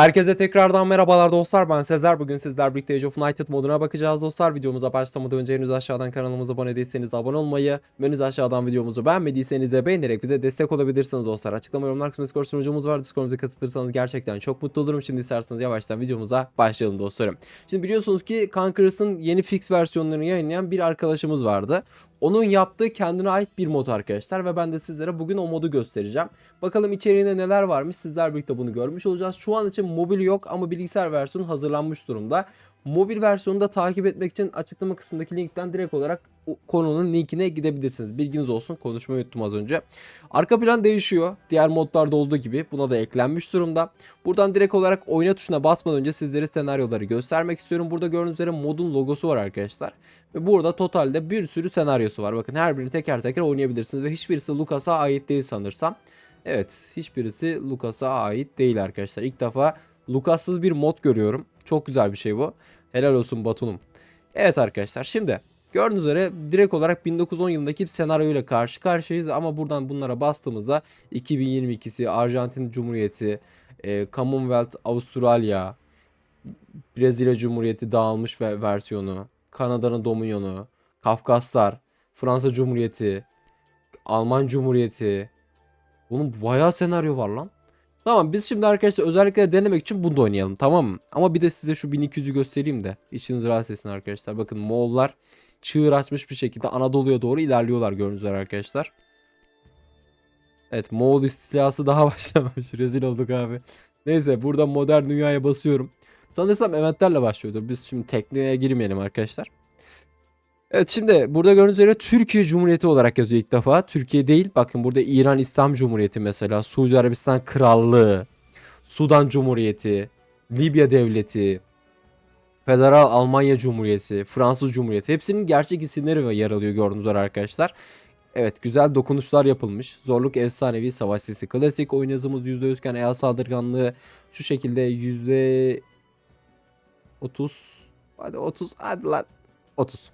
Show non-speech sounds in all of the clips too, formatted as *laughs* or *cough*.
Herkese tekrardan merhabalar dostlar. Ben Sezer. Bugün sizler birlikte Age of United moduna bakacağız dostlar. Videomuza başlamadan önce henüz aşağıdan kanalımıza abone değilseniz abone olmayı menüz aşağıdan videomuzu beğenmediyseniz de beğenerek bize destek olabilirsiniz dostlar. Açıklama yorumlar kısmında Discord sunucumuz var. Discord'umuza katılırsanız gerçekten çok mutlu olurum. Şimdi isterseniz yavaştan videomuza başlayalım dostlarım. Şimdi biliyorsunuz ki Conquerors'ın yeni fix versiyonlarını yayınlayan bir arkadaşımız vardı onun yaptığı kendine ait bir mod arkadaşlar ve ben de sizlere bugün o modu göstereceğim. Bakalım içeriğinde neler varmış sizler birlikte bunu görmüş olacağız. Şu an için mobil yok ama bilgisayar versiyonu hazırlanmış durumda. Mobil versiyonu da takip etmek için açıklama kısmındaki linkten direkt olarak konunun linkine gidebilirsiniz. Bilginiz olsun konuşmayı unuttum az önce. Arka plan değişiyor. Diğer modlarda olduğu gibi buna da eklenmiş durumda. Buradan direkt olarak oyna tuşuna basmadan önce sizlere senaryoları göstermek istiyorum. Burada gördüğünüz üzere modun logosu var arkadaşlar. Ve burada totalde bir sürü senaryosu var. Bakın her birini teker teker oynayabilirsiniz ve hiçbirisi Lucas'a ait değil sanırsam. Evet hiçbirisi Lucas'a ait değil arkadaşlar. İlk defa Lucas'sız bir mod görüyorum. Çok güzel bir şey bu. Helal olsun Batun'um. Evet arkadaşlar şimdi gördüğünüz üzere direkt olarak 1910 yılındaki bir senaryoyla karşı karşıyayız. Ama buradan bunlara bastığımızda 2022'si Arjantin Cumhuriyeti, e, Commonwealth Avustralya, Brezilya Cumhuriyeti dağılmış ve versiyonu, Kanada'nın Dominionu, Kafkaslar, Fransa Cumhuriyeti, Alman Cumhuriyeti. Bunun bayağı senaryo var lan. Tamam biz şimdi arkadaşlar özellikleri denemek için bunu da oynayalım tamam mı? Ama bir de size şu 1200'ü göstereyim de içiniz rahat etsin arkadaşlar. Bakın Moğollar çığır açmış bir şekilde Anadolu'ya doğru ilerliyorlar gördüğünüz üzere arkadaşlar. Evet Moğol istilası daha *laughs* başlamamış. Rezil olduk abi. Neyse burada modern dünyaya basıyorum. Sanırsam eventlerle başlıyordur. Biz şimdi tekniğe girmeyelim arkadaşlar. Evet şimdi burada gördüğünüz üzere Türkiye Cumhuriyeti olarak yazıyor ilk defa. Türkiye değil. Bakın burada İran İslam Cumhuriyeti mesela. Suudi Arabistan Krallığı. Sudan Cumhuriyeti. Libya Devleti. Federal Almanya Cumhuriyeti. Fransız Cumhuriyeti. Hepsinin gerçek isimleri yer alıyor gördüğünüz üzere arkadaşlar. Evet güzel dokunuşlar yapılmış. Zorluk efsanevi savaş sesi klasik. Oyun hızımız %100 iken el saldırganlığı şu şekilde yüzde 30 hadi 30 hadi lan 30.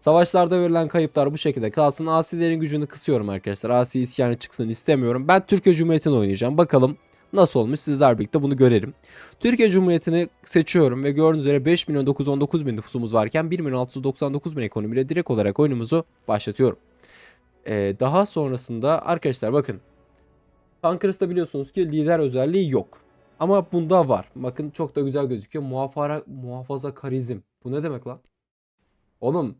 Savaşlarda verilen kayıplar bu şekilde kalsın. Asilerin gücünü kısıyorum arkadaşlar. Asi isyanı çıksın istemiyorum. Ben Türkiye Cumhuriyeti'ni oynayacağım. Bakalım nasıl olmuş sizler birlikte bunu görelim. Türkiye Cumhuriyeti'ni seçiyorum ve gördüğünüz üzere 5 milyon 919 bin nüfusumuz varken 1 milyon 699 bin ekonomiyle direkt olarak oyunumuzu başlatıyorum. Ee, daha sonrasında arkadaşlar bakın. Conqueror'da biliyorsunuz ki lider özelliği yok. Ama bunda var. Bakın çok da güzel gözüküyor. Muhafara, muhafaza karizm. Bu ne demek lan? Oğlum.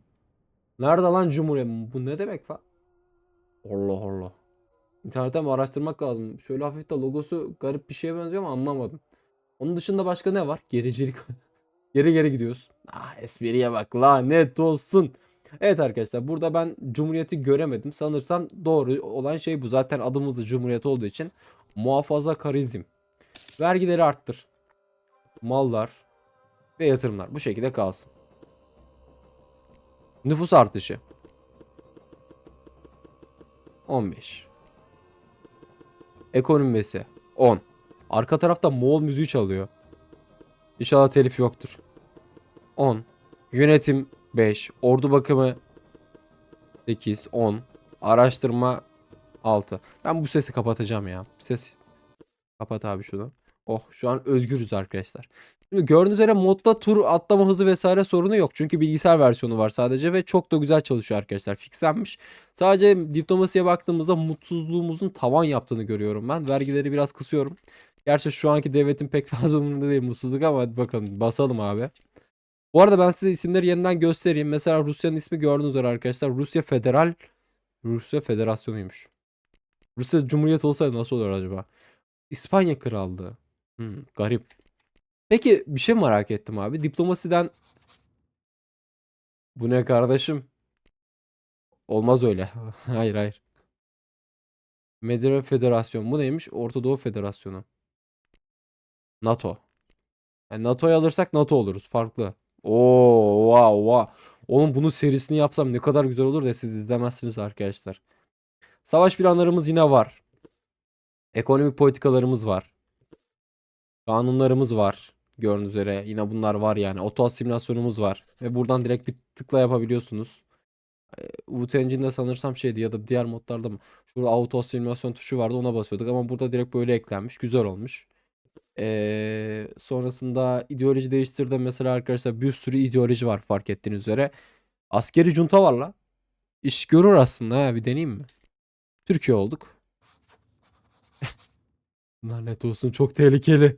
Nerede lan Cumhuriyet? Bu ne demek lan? Allah Allah. İnternetten araştırmak lazım. Şöyle hafif de logosu garip bir şeye benziyor ama anlamadım. Onun dışında başka ne var? Gericilik. *laughs* geri geri gidiyoruz. Ah espriye bak lanet olsun. Evet arkadaşlar burada ben Cumhuriyeti göremedim. Sanırsam doğru olan şey bu. Zaten adımız da Cumhuriyet olduğu için muhafaza karizm. Vergileri arttır. Mallar ve yatırımlar bu şekilde kalsın. Nüfus artışı. 15. Ekonomisi 10. Arka tarafta Moğol müziği çalıyor. İnşallah telif yoktur. 10. Yönetim 5. Ordu bakımı 8. 10. Araştırma 6. Ben bu sesi kapatacağım ya. Ses kapat abi şunu. Oh şu an özgürüz arkadaşlar. Şimdi gördüğünüz üzere modda tur atlama hızı vesaire sorunu yok. Çünkü bilgisayar versiyonu var sadece ve çok da güzel çalışıyor arkadaşlar. Fixlenmiş. Sadece diplomasiye baktığımızda mutsuzluğumuzun tavan yaptığını görüyorum ben. Vergileri biraz kısıyorum. Gerçi şu anki devletin pek *laughs* fazla umurunda değil mutsuzluk ama hadi bakalım basalım abi. Bu arada ben size isimleri yeniden göstereyim. Mesela Rusya'nın ismi gördüğünüz üzere arkadaşlar. Rusya Federal Rusya Federasyonu'ymuş. Rusya Cumhuriyet olsaydı nasıl olur acaba? İspanya Krallığı. Hmm, garip. Peki bir şey merak ettim abi. Diplomasiden bu ne kardeşim? Olmaz öyle. *laughs* hayır hayır. Medya Federasyon. Bu neymiş? Orta Doğu Federasyonu. NATO. Yani NATO'yu alırsak NATO oluruz. Farklı. Oo, wow, wow. Oğlum bunun serisini yapsam ne kadar güzel olur da siz izlemezsiniz arkadaşlar. Savaş planlarımız yine var. Ekonomik politikalarımız var. Kanunlarımız var. Gördüğünüz üzere yine bunlar var yani. Oto simülasyonumuz var. Ve buradan direkt bir tıkla yapabiliyorsunuz. Ee, Wood Engine'de sanırsam şeydi ya da diğer modlarda mı? Şurada auto simülasyon tuşu vardı ona basıyorduk ama burada direkt böyle eklenmiş. Güzel olmuş. Ee, sonrasında ideoloji değiştirdi mesela arkadaşlar bir sürü ideoloji var fark ettiğiniz üzere. Askeri junta var la. İş görür aslında ha bir deneyeyim mi? Türkiye olduk. *laughs* Lanet olsun çok tehlikeli.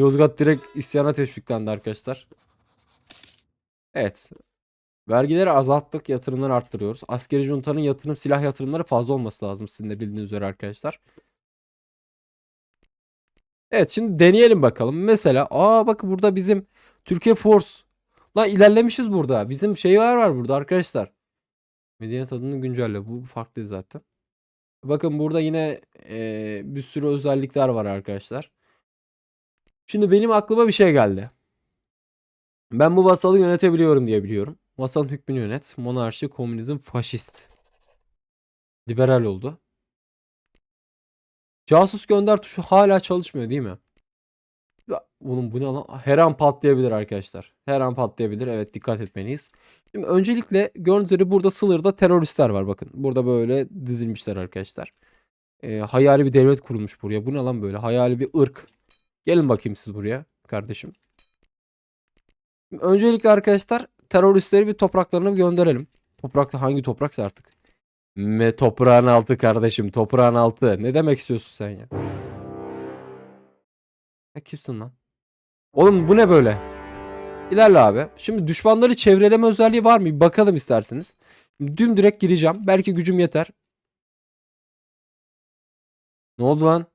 Yozgat direkt isyana teşviklendi arkadaşlar. Evet. Vergileri azalttık, yatırımları arttırıyoruz. Askeri juntanın yatırım silah yatırımları fazla olması lazım sizin de bildiğiniz üzere arkadaşlar. Evet şimdi deneyelim bakalım. Mesela aa bak burada bizim Türkiye Force. Lan ilerlemişiz burada. Bizim şey var var burada arkadaşlar. Medeniyet adını güncelle. Bu farklı zaten. Bakın burada yine eee, bir sürü özellikler var arkadaşlar. Şimdi benim aklıma bir şey geldi. Ben bu vasalı yönetebiliyorum diye biliyorum. Vasalın hükmünü yönet. Monarşi, komünizm, faşist. Liberal oldu. Casus gönder tuşu hala çalışmıyor değil mi? Oğlum bu ne lan? Her an patlayabilir arkadaşlar. Her an patlayabilir. Evet dikkat etmeliyiz. Şimdi öncelikle gördüğünüz üzere burada sınırda teröristler var bakın. Burada böyle dizilmişler arkadaşlar. Ee, hayali bir devlet kurulmuş buraya. Bu ne lan böyle? Hayali bir ırk. Gelin bakayım siz buraya kardeşim. Öncelikle arkadaşlar teröristleri bir topraklarına gönderelim. Toprakta hangi topraksa artık. Me toprağın altı kardeşim. Toprağın altı. Ne demek istiyorsun sen ya? Ya kimsin lan? Oğlum bu ne böyle? İlerle abi. Şimdi düşmanları çevreleme özelliği var mı? Bir bakalım isterseniz. Düm direkt gireceğim. Belki gücüm yeter. Ne oldu lan?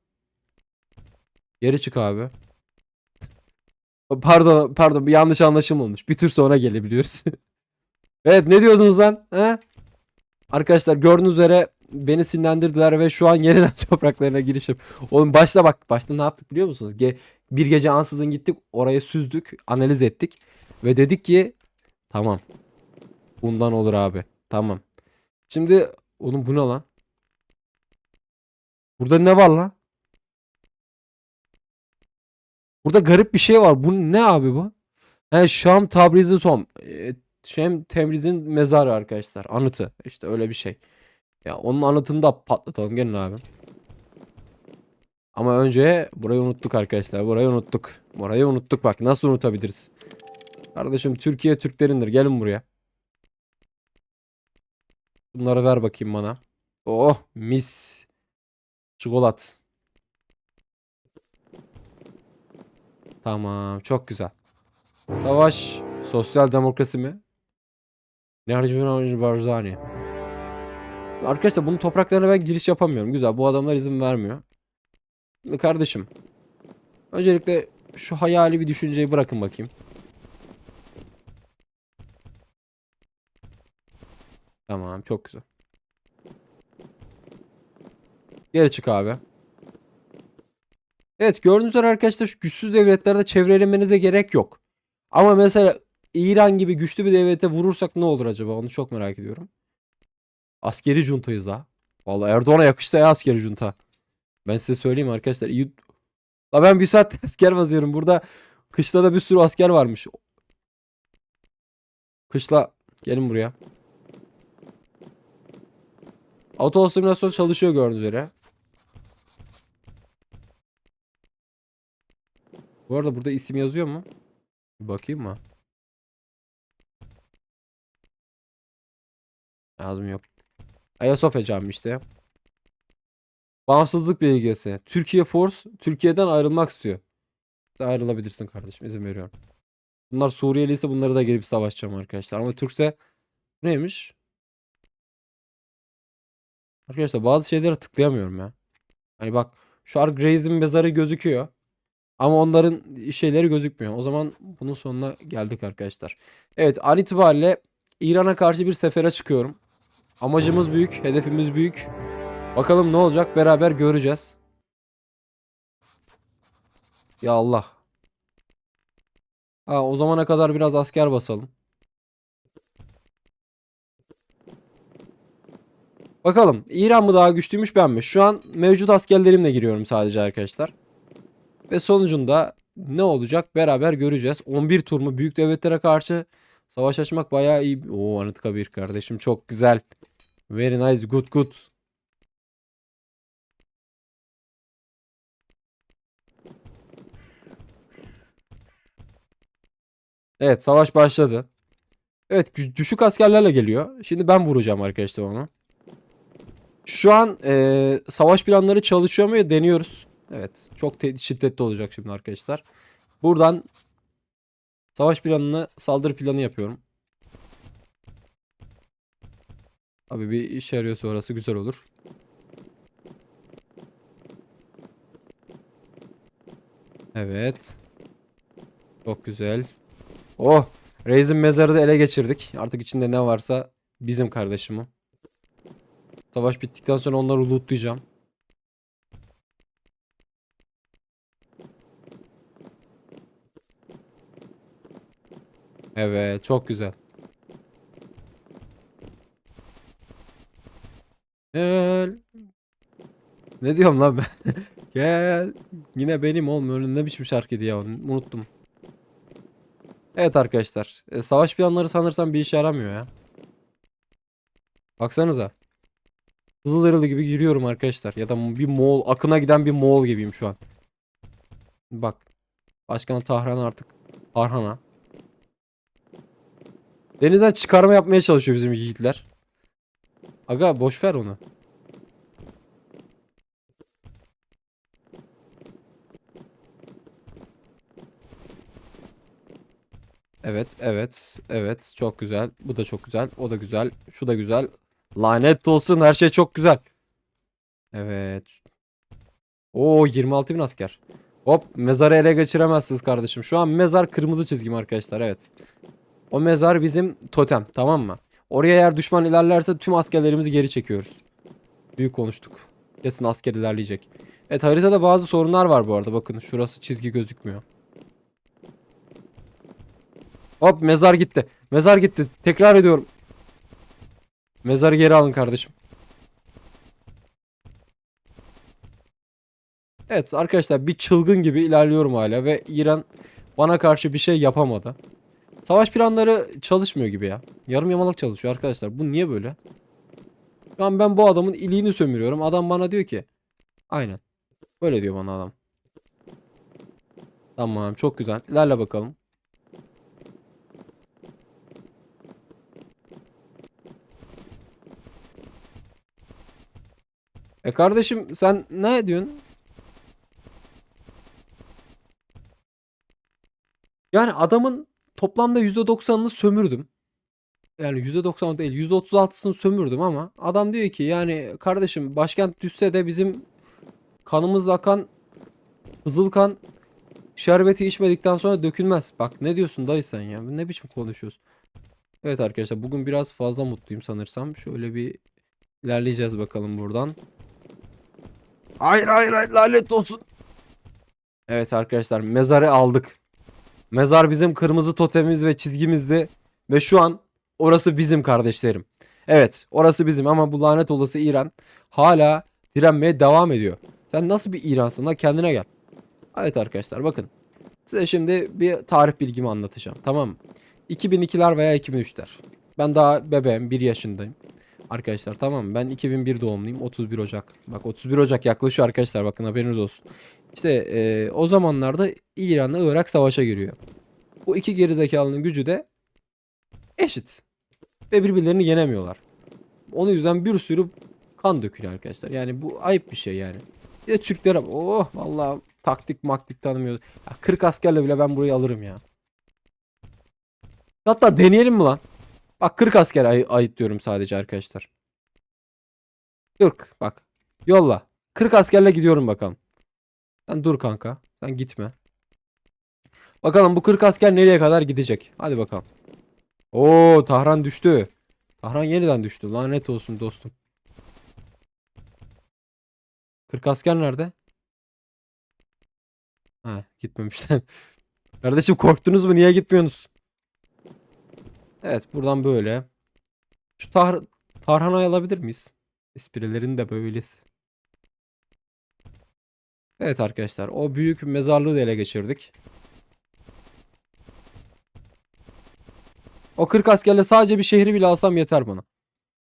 Geri çık abi. Pardon, pardon bir yanlış anlaşılma olmuş. Bir tür sonra gelebiliyoruz. *laughs* evet ne diyordunuz lan? He? Arkadaşlar gördüğünüz üzere beni sinirlendirdiler ve şu an yeniden *laughs* topraklarına giriş yap- Oğlum başta bak. Başta ne yaptık biliyor musunuz? Ge- bir gece ansızın gittik. Oraya süzdük. Analiz ettik. Ve dedik ki tamam. Bundan olur abi. Tamam. Şimdi oğlum bu ne lan? Burada ne var lan? Burada garip bir şey var. Bu ne abi bu? He Şam Tabrizi Tom. E, Şam Tebriz'in mezarı arkadaşlar. Anıtı. İşte öyle bir şey. Ya onun anıtını da patlatalım. Gelin abi. Ama önce burayı unuttuk arkadaşlar. Burayı unuttuk. Burayı unuttuk bak. Nasıl unutabiliriz? Kardeşim Türkiye Türklerindir. Gelin buraya. Bunları ver bakayım bana. Oh mis. Çikolat. Tamam. Çok güzel. Savaş. Sosyal demokrasi mi? Nerede Barzani. Arkadaşlar bunun topraklarına ben giriş yapamıyorum. Güzel. Bu adamlar izin vermiyor. Şimdi kardeşim. Öncelikle şu hayali bir düşünceyi bırakın bakayım. Tamam. Çok güzel. Geri çık abi. Evet gördüğünüz üzere arkadaşlar şu güçsüz devletlerde çevrelemenize gerek yok. Ama mesela İran gibi güçlü bir devlete vurursak ne olur acaba? Onu çok merak ediyorum. Askeri juntayız ha. Vallahi Erdoğan'a yakıştı ya askeri junta. Ben size söyleyeyim arkadaşlar. iyi... La ben bir saat *laughs* asker basıyorum. Burada kışla da bir sürü asker varmış. Kışla gelin buraya. Auto simülasyon çalışıyor gördüğünüz üzere. Bu arada burada isim yazıyor mu? Bir bakayım mı? Yazmıyor. Ayasofya Camii işte. Bağımsızlık belgesi. Türkiye Force Türkiye'den ayrılmak istiyor. Sen ayrılabilirsin kardeşim izin veriyorum. Bunlar Suriyeli ise bunları da gelip savaşacağım arkadaşlar. Ama Türkse neymiş? Arkadaşlar bazı şeylere tıklayamıyorum ya. Hani bak şu an Graze'in mezarı gözüküyor. Ama onların şeyleri gözükmüyor. O zaman bunun sonuna geldik arkadaşlar. Evet an itibariyle İran'a karşı bir sefere çıkıyorum. Amacımız büyük, hedefimiz büyük. Bakalım ne olacak beraber göreceğiz. Ya Allah. Ha, o zamana kadar biraz asker basalım. Bakalım İran mı daha güçlüymüş ben mi? Şu an mevcut askerlerimle giriyorum sadece arkadaşlar. Ve sonucunda ne olacak beraber göreceğiz. 11 tur mu büyük devletlere karşı savaş açmak bayağı iyi. Oo Anıtkabir kardeşim çok güzel. Very nice good good. Evet savaş başladı. Evet düşük askerlerle geliyor. Şimdi ben vuracağım arkadaşlar onu. Şu an e, savaş planları çalışıyor mu deniyoruz. Evet çok şiddetli olacak şimdi arkadaşlar. Buradan savaş planını saldırı planı yapıyorum. Abi bir işe yarıyorsa orası güzel olur. Evet. Çok güzel. Oh! Reis'in mezarı da ele geçirdik. Artık içinde ne varsa bizim kardeşim o. Savaş bittikten sonra onları lootlayacağım. Evet, çok güzel. Gel. Ne diyorum lan ben? *laughs* Gel. Yine benim olmuyor. Ne biçim şarkıydı ya? Unuttum. Evet arkadaşlar. e, savaş planları sanırsam bir işe yaramıyor ya. Baksanıza. Hızlı gibi yürüyorum arkadaşlar. Ya da bir Moğol, akına giden bir Moğol gibiyim şu an. Bak. Başkan Tahran artık. Tarhana. Denizden çıkarma yapmaya çalışıyor bizim yiğitler. Aga boş ver onu. Evet, evet, evet. Çok güzel. Bu da çok güzel. O da güzel. Şu da güzel. Lanet olsun her şey çok güzel. Evet. Oo 26 bin asker. Hop mezarı ele geçiremezsiniz kardeşim. Şu an mezar kırmızı çizgim arkadaşlar evet. O mezar bizim totem tamam mı? Oraya eğer düşman ilerlerse tüm askerlerimizi geri çekiyoruz. Büyük konuştuk. Kesin asker ilerleyecek. Evet haritada bazı sorunlar var bu arada. Bakın şurası çizgi gözükmüyor. Hop mezar gitti. Mezar gitti. Tekrar ediyorum. Mezarı geri alın kardeşim. Evet arkadaşlar bir çılgın gibi ilerliyorum hala ve İran bana karşı bir şey yapamadı. Savaş planları çalışmıyor gibi ya. Yarım yamalak çalışıyor arkadaşlar. Bu niye böyle? Şu an ben bu adamın iliğini sömürüyorum. Adam bana diyor ki. Aynen. Böyle diyor bana adam. Tamam çok güzel. İlerle bakalım. E kardeşim sen ne diyorsun? Yani adamın toplamda %90'ını sömürdüm. Yani %90 değil %36'sını sömürdüm ama adam diyor ki yani kardeşim başkent düşse de bizim kanımızla akan hızıl kan şerbeti içmedikten sonra dökülmez. Bak ne diyorsun dayı sen ya? Ne biçim konuşuyorsun? Evet arkadaşlar bugün biraz fazla mutluyum sanırsam. Şöyle bir ilerleyeceğiz bakalım buradan. Hayır hayır hayır lanet olsun. Evet arkadaşlar mezarı aldık. Mezar bizim kırmızı totemimiz ve çizgimizdi. Ve şu an orası bizim kardeşlerim. Evet orası bizim ama bu lanet olası İran hala direnmeye devam ediyor. Sen nasıl bir İransın la kendine gel. Evet arkadaşlar bakın. Size şimdi bir tarih bilgimi anlatacağım tamam mı? 2002'ler veya 2003'ler. Ben daha bebeğim 1 yaşındayım. Arkadaşlar tamam? Ben 2001 doğumluyum. 31 Ocak. Bak 31 Ocak yaklaşıyor arkadaşlar. Bakın haberiniz olsun. İşte e, o zamanlarda İran'la Irak savaşa giriyor. Bu iki gerizekalının gücü de eşit. Ve birbirlerini yenemiyorlar. Onun yüzden bir sürü kan dökülüyor arkadaşlar. Yani bu ayıp bir şey yani. Bir de Türklere oh vallahi taktik maktik tanımıyoruz. Ya 40 askerle bile ben burayı alırım ya. Hatta deneyelim mi lan? Bak 40 asker ay ayıtlıyorum sadece arkadaşlar. 40 bak. Yolla. 40 askerle gidiyorum bakalım. Sen dur kanka. Sen gitme. Bakalım bu 40 asker nereye kadar gidecek? Hadi bakalım. Oo Tahran düştü. Tahran yeniden düştü. Lanet olsun dostum. 40 asker nerede? Ha gitmemişler. *laughs* Kardeşim korktunuz mu? Niye gitmiyorsunuz? Evet buradan böyle. Şu tar tarhanayı alabilir miyiz? Esprilerin de böylesi. Evet arkadaşlar o büyük mezarlığı da ele geçirdik. O 40 askerle sadece bir şehri bile alsam yeter bana.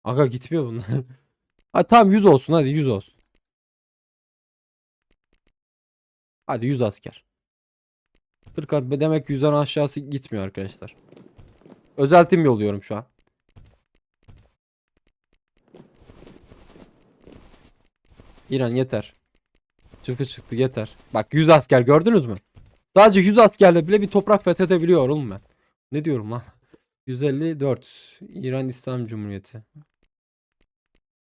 Aga gitmiyor bunlar. *laughs* hadi tamam 100 olsun hadi 100 olsun. Hadi 100 asker. 40 at demek ki yüzden aşağısı gitmiyor arkadaşlar. Özeltim yolluyorum şu an. İran yeter. Çıktı çıktı yeter. Bak 100 asker gördünüz mü? Sadece 100 askerle bile bir toprak fethedebiliyor oğlum ben. Ne diyorum lan? 154. İran İslam Cumhuriyeti.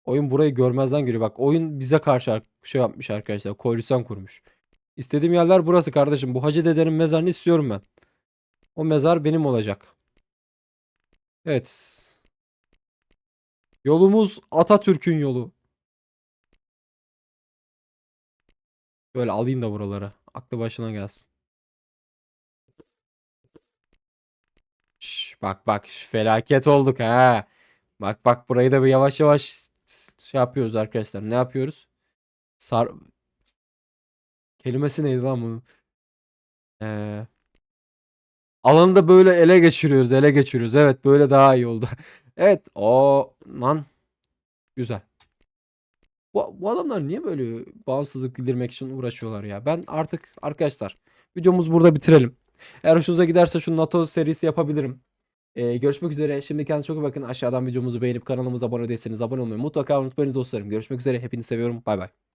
Oyun burayı görmezden geliyor. Bak oyun bize karşı ar- şey yapmış arkadaşlar. Koalisyon kurmuş. İstediğim yerler burası kardeşim. Bu Hacı dedenin mezarını istiyorum ben. O mezar benim olacak. Evet. Yolumuz Atatürk'ün yolu. Böyle alayım da buraları. Aklı başına gelsin. Şş, bak bak şş, felaket olduk ha. Bak bak burayı da bir yavaş yavaş şey yapıyoruz arkadaşlar. Ne yapıyoruz? Sar kelimesi neydi lan bunun? Ee, alanı da böyle ele geçiriyoruz, ele geçiriyoruz. Evet, böyle daha iyi oldu. *laughs* Evet, o lan güzel. Bu, bu adamlar niye böyle bağımsızlık bildirmek için uğraşıyorlar ya? Ben artık arkadaşlar videomuzu burada bitirelim. Eğer hoşunuza giderse şu NATO serisi yapabilirim. Ee, görüşmek üzere. Şimdi kendinize çok iyi bakın. Aşağıdan videomuzu beğenip kanalımıza abone değilseniz abone olmayı mutlaka unutmayınız dostlarım. Görüşmek üzere. Hepinizi seviyorum. Bay bay.